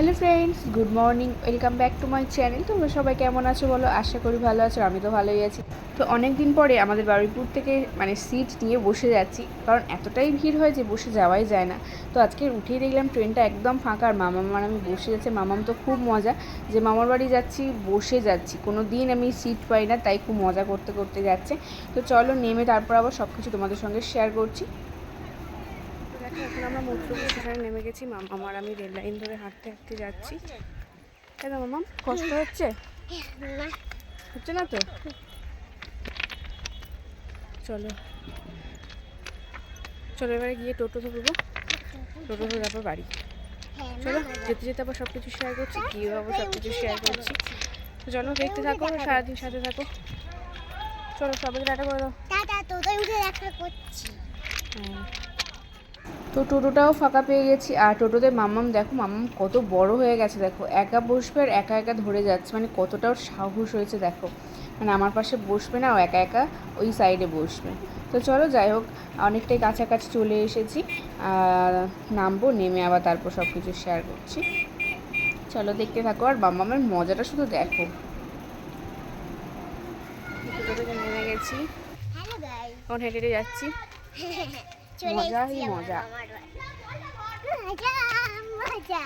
Hello friends, good morning, welcome back to my channel. তোমরা সবাই কেমন আছো বলো? আশা করি ভালো আছো, আমি তো ভালোই আছি। তো অনেক দিন পরে আমাদের বারুইপুর থেকে মানে সিট নিয়ে বসে যাচ্ছি। কারণ এতটাই ভিড় হয় যে বসে যাওয়াই যায় না। তো আজকে উঠেই দেখলাম ট্রেনটা একদম ফাঁকা, আর মামা মামার আমি বসে যাচ্ছে। মামাম তো খুব মজা, যে মামার বাড়ি যাচ্ছি, বসে যাচ্ছি। কোনো দিন আমি সিট পাই না, তাই খুব মজা করতে করতে যাচ্ছে। তো চলো, নেমে তারপর আবার সব কিছু তোমাদের সঙ্গে শেয়ার করছি। এখন আমরা মৈত্রপুর সেখানে নেমে গেছি। মামা আমার আমি রেল লাইন ধরে হাঁটতে হাঁটতে যাচ্ছি। তাই না মামাম কষ্ট হচ্ছে? হচ্ছে না তো? চলো। চলো এবারে গিয়ে টোটো ধরবো। টোটো ধরে তারপর বাড়ি। চলো যেতে যেতে আবার সব কিছু শেয়ার করছি কী হব সব কিছু শেয়ার করছি চলো দেখতে থাকো সারাদিন সাথে থাকো। চলো সবাইকে টাটা করে দাও। টাটা তোদের উঠে দেখা করছি। হ্যাঁ। তো টোটোটাও ফাঁকা পেয়ে গেছি। আর টোটোতে মাম্মাম দেখো মাম্মাম কত বড় হয়ে গেছে দেখো। একা বসবে আর একা একা ধরে যাচ্ছে মানে কতটা ওর সাহস হয়েছে দেখো। মানে আমার পাশে বসবে না ও একা একা ওই সাইডে বসবে। তো চলো যাই হোক অনেকটাই কাছাকাছি চলে এসেছি। আর নামবো নেমে আবার তারপর সব কিছু শেয়ার করছি। চলো দেখতে থাকো। আর মাম্মামের মজাটা শুধু দেখো। থেকে নেমে গেছি। হ্যালো হেঁটে হেঁটে যাচ্ছি। মজাই এসেছি আমরা মজা। আমার বাড়ি। মজা মজা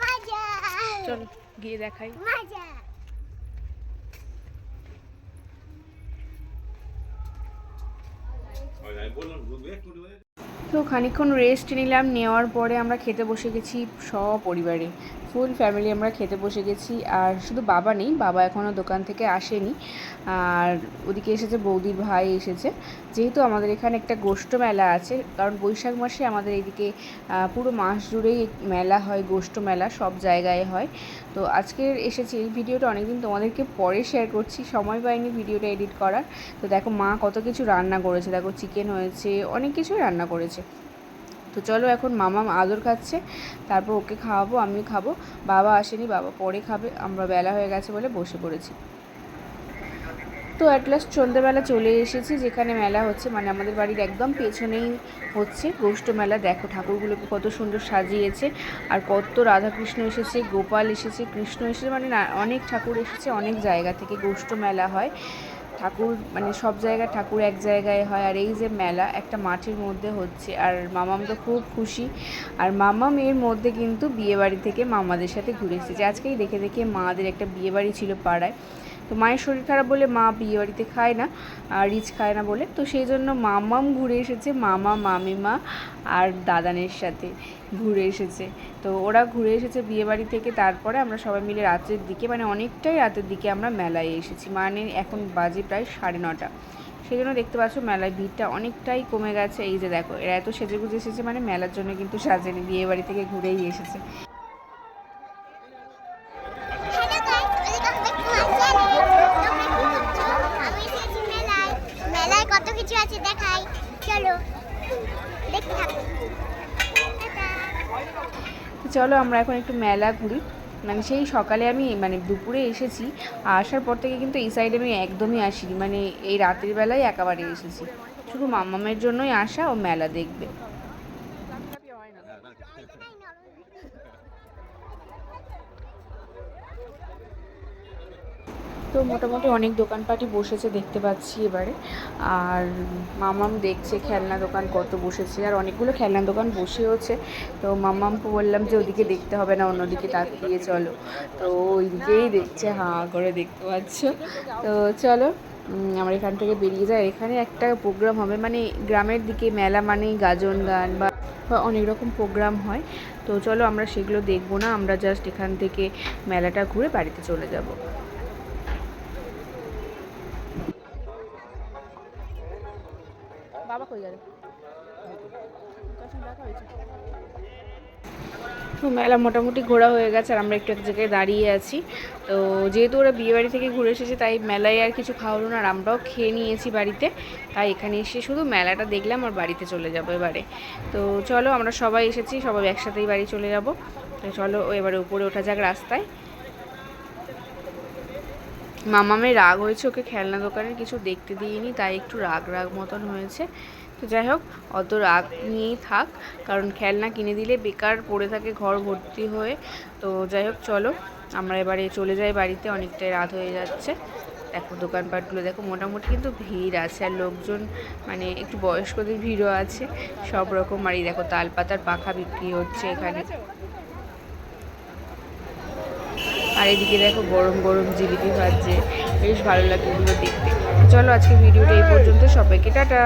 মজা চলো গিয়ে দেখাই মজা তো খানিকক্ষণ রেস্ট নিলাম, নেওয়ার পরে আমরা খেতে বসে গেছি সপরিবারে। ফুল ফ্যামিলি আমরা খেতে বসে গেছি, আর শুধু বাবা নেই, বাবা এখনও দোকান থেকে আসেনি। আর ওদিকে এসেছে বৌদির ভাই এসেছে। যেহেতু আমাদের এখানে একটা গোষ্ঠ মেলা আছে, কারণ বৈশাখ মাসে আমাদের এদিকে পুরো মাস জুড়েই মেলা হয়, গোষ্ঠ মেলা সব জায়গায় হয়। তো আজকের এসেছি এই ভিডিওটা অনেকদিন তোমাদেরকে পরে শেয়ার করছি। সময় পাইনি ভিডিওটা এডিট করার। তো দেখো মা কত কিছু রান্না করেছে। দেখো চিকেন হয়েছে, অনেক কিছুই রান্না করেছে। তো চলো এখন মামা আদর খাচ্ছে, তারপর ওকে খাওয়াবো, আমিও খাব। বাবা আসেনি, বাবা পরে খাবে। আমরা বেলা হয়ে গেছে বলে বসে পড়েছি। তো অ্যাট লাস্ট সন্ধ্যেবেলা চলে এসেছি, যেখানে মেলা হচ্ছে। মানে আমাদের বাড়ির একদম পেছনেই হচ্ছে গোষ্ঠ মেলা। দেখো ঠাকুরগুলোকে কত সুন্দর সাজিয়েছে, আর কত রাধাকৃষ্ণ এসেছে, গোপাল এসেছে, কৃষ্ণ এসেছে। মানে অনেক ঠাকুর এসেছে, অনেক জায়গা থেকে গোষ্ঠ মেলা হয়। ঠাকুর মানে সব জায়গায় ঠাকুর এক জায়গায় হয়। আর এই যে মেলা একটা মাঠের মধ্যে হচ্ছে, আর মামাম তো খুব খুশি। আর মামাম এর মধ্যে কিন্তু বিয়েবাড়ি থেকে মামাদের সাথে ঘুরে এসেছে। আজকেই দেখে দেখে মাদের একটা বিয়েবাড়ি ছিল পাড়ায়। তো মায়ের শরীর খারাপ বলে মা বিয়ে বাড়িতে খায় না রিচ খায় না বলে। তো সেই জন্য মামাম ঘুরে এসেছে, মামা, মামিমা আর দাদানের সাথে ঘুরে এসেছে। তো ওরা ঘুরে এসেছে বিয়ে বাড়ি থেকে, তারপরে আমরা সবাই মিলে রাতের দিকে মানে অনেকটাই রাতের দিকে আমরা মেলায় এসেছি। মানে এখন বাজে প্রায় সাড়ে নটা। সেই জন্য দেখতে পাচ্ছ মেলায় ভিড়টা অনেকটাই কমে গেছে। এই যে দেখো, এরা এত সেজে গুজে এসেছে মানে মেলার জন্য কিন্তু সাজেনি, বিয়ে বাড়ি থেকে ঘুরেই এসেছে। কত কিছু আছে দেখাই। চলো দেখতে থাকো। চলো আমরা এখন একটু মেলা ঘুরি। মানে সেই সকালে আমি মানে দুপুরে এসেছি। আর আসার পর থেকে কিন্তু এই সাইডে আমি একদমই আসিনি। মানে এই রাতের বেলায় একেবারে এসেছি। শুধু মামামের জন্যই আসা ও মেলা দেখবে। তো মোটামুটি অনেক দোকানপাটই বসেছে দেখতে পাচ্ছি এবারে। আর মামাম দেখছে খেলনা দোকান কত বসেছে, আর অনেকগুলো খেলনা দোকান বসেওছে। তো মামামকে বললাম যে ওদিকে দেখতে হবে না, অন্যদিকে তাক তাকিয়ে চলো। তো ওইদিকেই দেখছে, হাঁ করে দেখতে পাচ্ছ। তো চলো আমরা এখান থেকে বেরিয়ে যাই। এখানে একটা প্রোগ্রাম হবে মানে গ্রামের দিকে মেলা মানেই গাজন গান বা বা অনেক রকম প্রোগ্রাম হয়। তো চলো আমরা সেগুলো দেখব না, আমরা জাস্ট এখান থেকে মেলাটা ঘুরে বাড়িতে চলে যাব। মেলা মোটামুটি ঘোরা হয়ে গেছে আর আমরা একটু এক জায়গায় দাঁড়িয়ে আছি। তো যেহেতু ওরা বিয়েবাড়ি থেকে ঘুরে এসেছে, তাই মেলায় আর কিছু খাওয়ালো না আর আমরাও খেয়ে নিয়েছি বাড়িতে। তাই এখানে এসে শুধু মেলাটা দেখলাম আর বাড়িতে চলে যাব এবারে। তো চলো আমরা সবাই এসেছি, সবাই একসাথেই বাড়ি চলে যাব। তো চলো এবারে উপরে ওঠা যাক রাস্তায়। মামামের রাগ হয়েছে, ওকে খেলনা দোকানের কিছু দেখতে দিইনি, তাই একটু রাগ রাগ মতন হয়েছে। তো যাই হোক, অত রাগ নিয়েই থাক, কারণ খেলনা কিনে দিলে বেকার পড়ে থাকে, ঘর ভর্তি হয়ে। তো যাই হোক, চলো, আমরা এবারে চলে যাই বাড়িতে, অনেকটাই রাত হয়ে যাচ্ছে। দেখো দোকানপাটগুলো, দেখো মোটামুটি কিন্তু ভিড় আছে, আর লোকজন মানে একটু বয়স্কদের ভিড়ও আছে, সব রকম। আর দেখো তালপাতার পাখা বিক্রি হচ্ছে এখানে। আর এদিকে দেখো গরম গরম জিলিপি ভাজছে। বেশ ভালো লাগে এগুলো দেখতে। চলো আজকে ভিডিওটা এই পর্যন্ত। সবাইকে টাটা।